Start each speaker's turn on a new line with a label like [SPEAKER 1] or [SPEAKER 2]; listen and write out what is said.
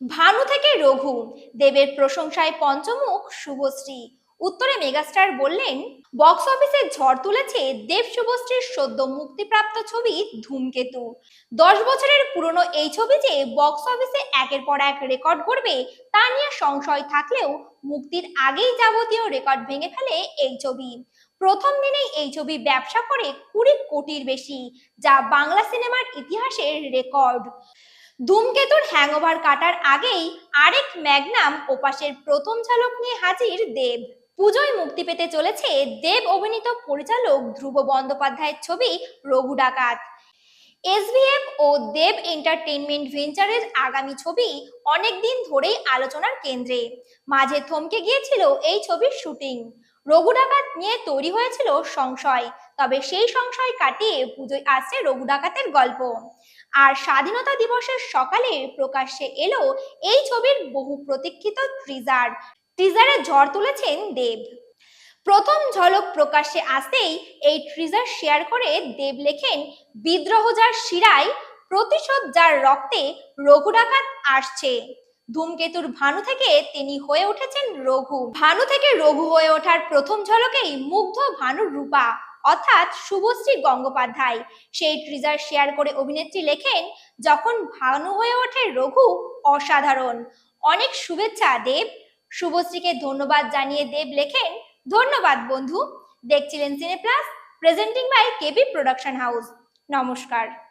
[SPEAKER 1] ভানু থেকে রঘু। দেবের প্রশংসায় পঞ্চমুখ শুভশ্রী। উত্তরে মেগাস্টার বললেন বক্স অফিসে ঝড় তুলেছে দেব শুভশ্রীর সদ্য মুক্তিপ্রাপ্ত ছবি ধূমকেতু। দশ বছরের পুরনো এই ছবি যে বক্স অফিসে একের পর এক রেকর্ড করবে তা নিয়ে সংশয় থাকলেও মুক্তির আগেই যাবতীয় রেকর্ড ভেঙে ফেলে এই ছবি। প্রথম দিনেই এই ছবি ব্যবসা করে কুড়ি কোটির বেশি, যা বাংলা সিনেমার ইতিহাসের রেকর্ড ধূমকেতুর হ্যাংওভার কাটার আগেই আরেক ম্যাগনাম ওপাশের প্রথম ঝলক নিয়ে হাজির দেব। পুজোয় মুক্তি পেতে চলেছে দেব অভিনীত পরিচালক ধ্রুব বন্দ্যোপাধ্যায়ের ছবি রঘু ডাকাত। এসভিএফ ও দেব এন্টারটেইনমেন্ট ভেঞ্চারের আগামী ছবি অনেকদিন ধরেই আলোচনার কেন্দ্রে। মাঝে থমকে গিয়েছিল এই ছবির শুটিং রঘু ডাকাত নিয়ে তৈরি হয়েছিল সংশয়, তবে সেই সংশয় কাটিয়ে পুজোয় আসছে রঘু ডাকাতের গল্প। আর স্বাধীনতা দিবসের সকালে প্রকাশ্যে এলো এই ছবির বহু প্রতীক্ষিত ট্রিজার ট্রিজারে ঝড় তুলেছেন দেব। প্রথম ঝলক প্রকাশ্যে আসতেই এই ট্রিজার শেয়ার করে দেব লেখেন, বিদ্রোহ যার শিরায়, প্রতিশোধ যার রক্তে রঘু ডাকাত আসছে। ধূমকেতুর ভানু থেকে তিনি হয়ে উঠেছেন রঘু। ভানু থেকে রঘু হয়ে ওঠার প্রথম ঝলকেই মুগ্ধ ভানুর রূপা। অর্থাৎ শুভশ্রী গঙ্গোপাধ্যায়। সেই ট্রিজার শেয়ার করে অভিনেত্রী লেখেন, যখন ভানু হয়ে ওঠে রঘু, অসাধারণ। অনেক শুভেচ্ছা, দেব। শুভশ্রীকে ধন্যবাদ জানিয়ে দেব লেখেন, ধন্যবাদ বন্ধু। দেখছিলেন cine plus presenting by KB production house নমস্কার।